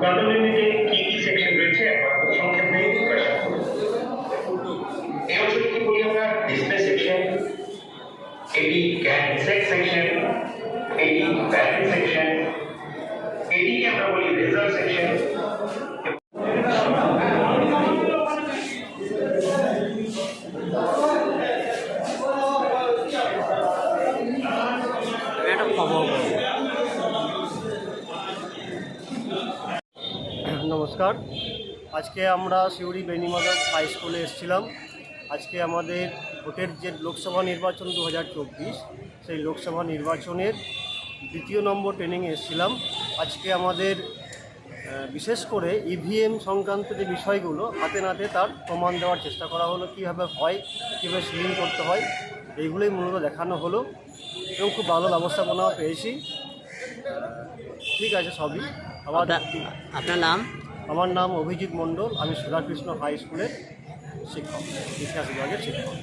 Control ইউনিটে কি কি সেকশন রয়েছে একবার খুব সংক্ষেপে প্রকাশ করুন এই অংশটিকে বলি আমরা ডিসপ্লে সেকশন এটি ক্যান সেট সেকশন এটি ব্যাটারি সেকশন খবর নমস্কার। আজকে আমরা সিউড়ি বেনিমাধব হাই স্কুলে এসেছিলাম। আজকে আমাদের ভোটের যে লোকসভা নির্বাচন দু হাজার চব্বিশ, সেই লোকসভা নির্বাচনের দ্বিতীয় নম্বর ট্রেনিংয়ে এসেছিলাম। আজকে আমাদের বিশেষ করে ইভিএম সংক্রান্ত যে বিষয়গুলো, হাতে নাতে তার প্রমাণ দেওয়ার চেষ্টা করা হলো, কীভাবে হয়, কীভাবে সিলিং করতে হয়। এইগুলোই মূলত দেখানো হলো এবং খুব ভালো ব্যবস্থাপনাও পেয়েছি। ঠিক আছে সবই। আবার আপনার আপনার নাম? আমার নাম অভিজিৎ মণ্ডল আমি সুধাকৃষ্ণ হাই স্কুলের শিক্ষক ইতিহাস বিভাগের শিক্ষক।